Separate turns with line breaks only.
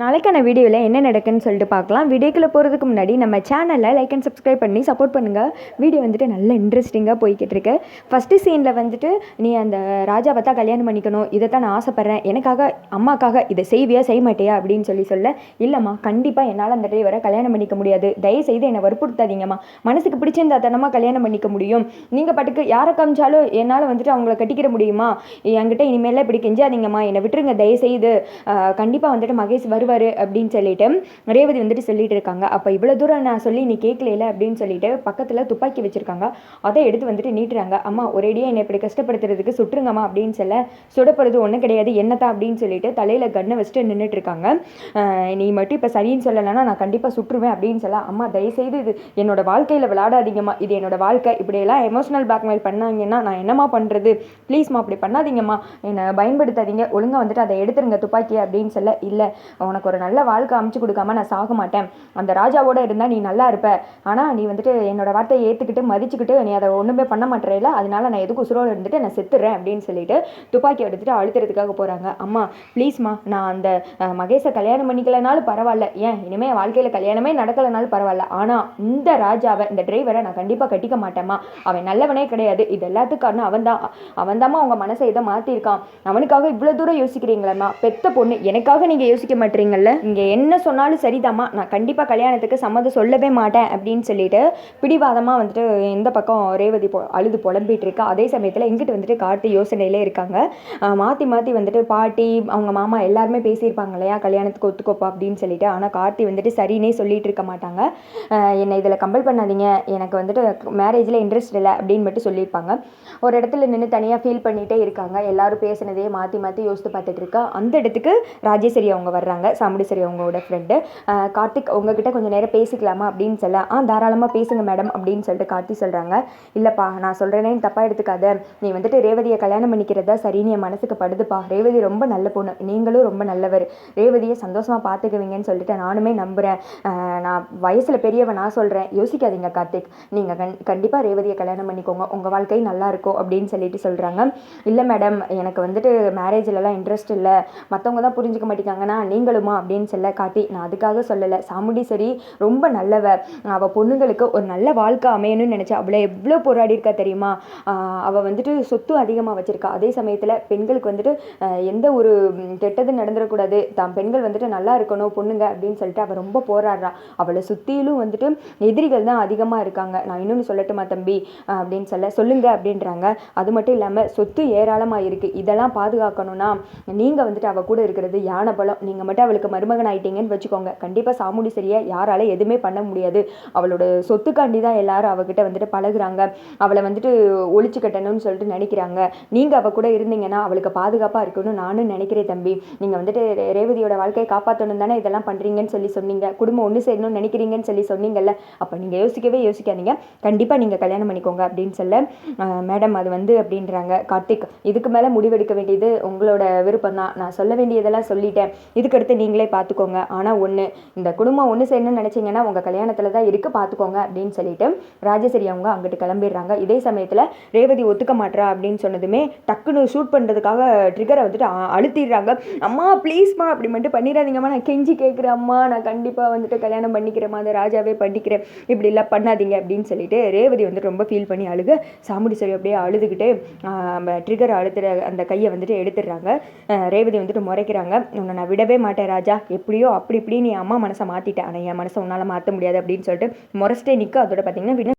நாளைக்கான வீடியோவில் என்ன நடக்குன்னு சொல்லிட்டு பார்க்கலாம். வீடியோக்குள்ளே போகிறதுக்கு முன்னாடி நம்ம சேனலை லைக் அண்ட் சப்ஸ்கிரைப் பண்ணி சப்போர்ட் பண்ணுங்கள் வீடியோ வந்துட்டு நல்ல இன்ட்ரெஸ்டிங்காக போய்கிட்டு இருக்கு. ஃபஸ்ட்டு சீனில் வந்துட்டு நீ அந்த ராஜா பார்த்தா கல்யாணம் பண்ணிக்கணும். இதை தான் நான் ஆசைப்பட்றேன். எனக்காக அம்மாக்காக இதை செய்வியா செய்ய மாட்டியா அப்படின்னு சொல்லி சொல்ல இல்லைம்மா கண்டிப்பாக என்னால் அந்த டிரைவரை கல்யாணம் பண்ணிக்க முடியாது. தயவுசெய்து என்னை வற்புறுத்தாதீங்கம்மா. மனசுக்கு பிடிச்சிருந்தா தானம்மா கல்யாணம் பண்ணிக்க முடியும். நீங்கள் பாட்டுக்கு யாரை காமிச்சாலும் என்னால் வந்துட்டு அவங்கள கட்டிக்கிற முடியுமா? என்கிட்ட இனிமேல் இப்படி கெஞ்சாதீங்கம்மா. என்னை விட்டுருங்க தயவுசெய்து. கண்டிப்பாக வந்துட்டு மகேஷ் வருவார் அப்படின்னு சொல்லிட்டு ரேவதி வந்துட்டு சொல்லிட்டு இருக்காங்க. அப்போ இவ்வளோ தூரம் நான் சொல்லி நீ கேட்கல அப்படின்னு சொல்லிட்டு பக்கத்தில் துப்பாக்கி வச்சிருக்காங்க. அதை எடுத்து வந்துட்டு நீட்டுறாங்க. அம்மா ஒரேடியாக என்னை இப்படி கஷ்டப்படுத்துறதுக்கு சுட்டுருங்கம்மா அப்படின்னு சொல்ல சுடப்படுறது ஒன்றும் கிடையாது. என்னத்தான் அப்படின்னு சொல்லிட்டு தலையில் கண்ணை வச்சுட்டு நின்றுட்டு இருக்காங்க. நீ மட்டும் இப்போ சரின்னு சொல்லலைன்னா நான் கண்டிப்பாக சுட்டுருவேன் அப்படின்னு சொல்ல அம்மா தயவுசெய்து இது என்னோட வாழ்க்கையில் விளையாடாதீங்கம்மா. இது என்னோட வாழ்க்கை. இப்படியெல்லாம் எமோஷனல் பிளாக்மெயில் பண்ணாங்கன்னா நான் என்னம்மா பண்ணுறது ப்ளீஸ்மா அப்படி பண்ணாதீங்கம்மா. என்னை பயன்படுத்தாதீங்க. ஒழுங்காக வந்துட்டு அதை எடுத்துருங்க துப்பாக்கி அப்படின்னு சொல்ல இல்லை உனக்கு ஒரு நல்ல வாழ்க்கை அமைச்சு கொடுக்காம நான் சாக மாட்டேன். அந்த ராஜாவோட இருந்தால் நீ நல்லா இருப்ப. ஆனால் நீ வந்துட்டு என்னோட வார்த்தையை ஏற்றுக்கிட்டு மதிச்சுக்கிட்டு நீ அதை ஒன்றுமே பண்ண மாட்டேறல அதனால நான் எதுக்கு உசுரோடு இருந்துட்டு நான் செத்துறேன் அப்படின்னு சொல்லிட்டு துப்பாக்கி எடுத்துட்டு அழுத்துறதுக்காக போகிறாங்க அம்மா ப்ளீஸ்மா நான் அந்த மகேஷை கல்யாணம் பண்ணிக்கலனாலும் பரவாயில்ல. ஏன்? இனிமேல் வாழ்க்கையில் கல்யாணமே நடக்கலைனாலும் பரவாயில்ல. ஆனால் இந்த ராஜாவை இந்த டிரைவரை நான் கண்டிப்பாக கட்டிக்க மாட்டேம்மா. அவன் நல்லவனே கிடையாது. இது எல்லாத்துக்கும் காரணம் அவன் தான் அவன் தாம்மா உங்கள் மனசை இதை மாற்றிருக்கான் அவனுக்காக இவ்வளோ தூரம் யோசிக்கிறீங்களேம்மா? பெத்த பொண்ணு எனக்காக நீங்கள் யோசிக்க மாட்டீங்கல்ல இங்கே என்ன சொன்னாலும் சரிதாம்மா. நான் கண்டிப்பாக கல்யாணத்துக்கு சம்மதம் சொல்லவே மாட்டேன் அப்படின்னு சொல்லிட்டு பிடிவாதமாக வந்துட்டு எந்த பக்கம் ரேவதி பொ அழுது புலம்பிகிட்டு இருக்கா அதே சமயத்தில் எங்கிட்ட வந்துட்டு காட்டு யோசனையிலே இருக்காங்க. மாற்றி மாற்றி வந்துட்டு பாட்டி அவங்க மாமா எல்லாருமே பேசியிருப்பாங்க இல்லையா? கல்யாணத்துக்கு ஒத்துக்கோப்பா அப்படின்னு சொல்லிட்டு. ஆனால் கார்த்தி வந்துட்டு சரின்னே சொல்லிட்டு இருக்க மாட்டாங்க. என்னை இதில் கம்பல் பண்ணாதீங்க. எனக்கு வந்துட்டு மேரேஜில் இன்ட்ரெஸ்ட் இல்லை அப்படின்னு மட்டும் சொல்லியிருப்பாங்க. ஒரு இடத்துல நின்று தனியாக ஃபீல் பண்ணிகிட்டே இருக்காங்க. எல்லாரும் பேசினதே மாற்றி மாற்றி யோசித்து பார்த்துட்டு இருக்கா. அந்த இடத்துக்கு ராஜேஸ்வரி அவங்க வர்றாங்க. சாமுண்டீஸ்வரி அவங்களோட ஃப்ரெண்டு கார்த்திக் உங்ககிட்ட கொஞ்சம் நேரம் பேசிக்கலாமா அப்படின்னு சொல்ல ஆ தாராளமாக பேசுங்க மேடம் அப்படின்னு சொல்லிட்டு கார்த்தி சொல்கிறாங்க இல்லைப்பா நான் சொல்கிறேனே தப்பாக எடுத்துக்காத. நீ வந்துட்டு ரேவதியை கல்யாணம் பண்ணிக்கிறதா சரின்னு என் மனசுக்கு படுதுப்பா. ரேவதி ரொம்ப நல்ல பொண்ணு. நீங்களும் ரொம்ப நல்லவர். ரேவதியை சந்தோஷமாக பார்த்துக்குவீங்கன்னு சொல்லிட்டு நானுமே நம்புகிறேன் நான் வயசில் பெரியவன் நான் சொல்கிறேன் யோசிக்காதீங்க கார்த்திக். நீங்கள் கண் கண்டிப்பாக ரேவதியை கல்யாணம் பண்ணிக்கோங்க. உங்கள் வாழ்க்கை நல்லா இருக்கும் அப்படின்னு சொல்லிட்டு சொல்கிறாங்க இல்லை மேடம் எனக்கு வந்துட்டு மேரேஜ்லலாம் இன்ட்ரெஸ்ட் இல்லை. மற்றவங்க தான் புரிஞ்சுக்க மாட்டேங்காங்கன்னா நீங்களுமா அப்படின்னு சொல்ல காட்டி நான் அதுக்காக சொல்லலை. சாமுண்டீஸ்வரி ரொம்ப நல்லவ. அவள் பொண்ணுங்களுக்கு ஒரு நல்ல வாழ்க்கை அமையணும்னு நினச்சா அவளை எவ்வளோ போராடி இருக்கா தெரியுமா அவள் வந்துட்டு சொத்து அதிகமாக வச்சுருக்கா. அதே சமயத்தில் பெண்களுக்கு வந்துட்டு எந்த ஒரு கெட்டது நடந்துடக்கூடாது. தான் பெண்கள் வந்துட்டு நல்லா இருக்கணும் பொண்ணுங்க அப்படின்னு சொல்லிட்டு அவள் ரொம்ப போராடுறா. அவளை சுற்றிலும் வந்துட்டு எதிரிகள் தான் அதிகமாக இருக்காங்க. நான் இன்னொன்று சொல்லட்டுமா தம்பி? அப்படின்னு சொல்ல சொல்லுங்க அப்படின்றாங்க. அது மட்டும் இல்லாமல் சொத்து ஏராளமாக இருக்குது இதெல்லாம் பாதுகாக்கணும்னா நீங்கள் வந்துட்டு அவள் கூட இருக்கிறது யானை பலம் நீங்கள் மட்டும் அவளுக்கு மருமகன் ஆயிட்டீங்கன்னு வச்சுக்கோங்க. கண்டிப்பாக சாமுடி சரியா யாரால எதுவுமே பண்ண முடியாது. அவளோட சொத்துக்காண்டி தான் எல்லாரும் அவகிட்ட வந்துட்டு பழகுறாங்க. அவளை வந்துட்டு ஒழிச்சு கட்டணும்னு சொல்லிட்டு நினைக்கிறாங்க. நீங்கள் அவள் கூட இருந்தீங்கன்னா அவளுக்கு பாதுகாப்பாக இருக்கணும்னு நானும் நினைக்கிறேன் தம்பி. நீங்கள் வந்துட்டு ரேவதியோட வாழ்க்கையை காப்பாற்றணும் தானே இதெல்லாம் பண்ணுறீங்கன்னு சொல்லி சொன்னீங்க. குடும்பம் ஒன்று சேரணும்னு நினைக்கிறீங்கன்னு சொல்லி சொன்னீங்கல்ல. அப்போ நீங்கள் யோசிக்கவே யோசிக்காதீங்க. கண்டிப்பாக நீங்கள் கல்யாணம் பண்ணிக்கோங்க அப்படின்னு சொல்ல மேடம் அது வந்து அப்படின்றாங்க. கார்த்திக் இதுக்கு மேலே முடிவெடுக்க வேண்டியது உங்களோட விருப்பம் தான் நான் சொல்ல வேண்டியதெல்லாம் சொல்லிட்டேன். இதுக்கடுத்து நீங்களே பார்த்துக்கோங்க ஆனால் ஒன்று இந்த குடும்பம் ஒன்று சேரணும்னு நினச்சிங்கன்னா உங்கள் கல்யாணத்தில் தான் இருக்குது பார்த்துக்கோங்க அப்படின்னு சொல்லிட்டு ராஜேஸ்வரி அவங்க அங்கிட்டு கிளம்பிடுறாங்க. இதே சமயத்தில் ரேவதி ஒத்துக்க மாட்றா அப்படின்னு சொன்னதுமே டக்குன்னு ஷூட் பண்ணுறதுக்காக ட்ரிகரை வந்துட்டு அழுத்திடுறாங்க. அம்மா ப்ளீஸ்மா அப்படி மட்டும் பண்ணிடாதீங்கம்மா நான் கெஞ்சி கேட்குறேன் அம்மா நான் கண்டிப்பாக வந்துட்டு கல்யாணம் பண்ணிக்கிறேம்மா அந்த ராஜாவே பண்ணிக்கிறேன். இப்படி பண்ணாதீங்க அப்படின்னு சொல்லிட்டு ரேவதி வந்து ரொம்ப ஃபீல் பண்ணி அழுக சாமுடி சரி அப்படியே அழுதுகிட்டு ட்ரிகர் அழுத்துற அந்த கையை வந்துட்டு எடுத்துடுறாங்க. ரேவதி வந்துட்டு முறைக்கிறாங்க. உன்னை நான் விடவே மாட்டேன். ராஜா எப்படியோ அப்படி இப்படி நீ அம்மா மனசை மாற்றிட்டேன் ஆனால் என் மனசை உன்னால் மாற்ற முடியாது அப்படின்னு சொல்லிட்டு முறைச்சிட்டே நிற்க அதோட பார்த்தீங்கன்னா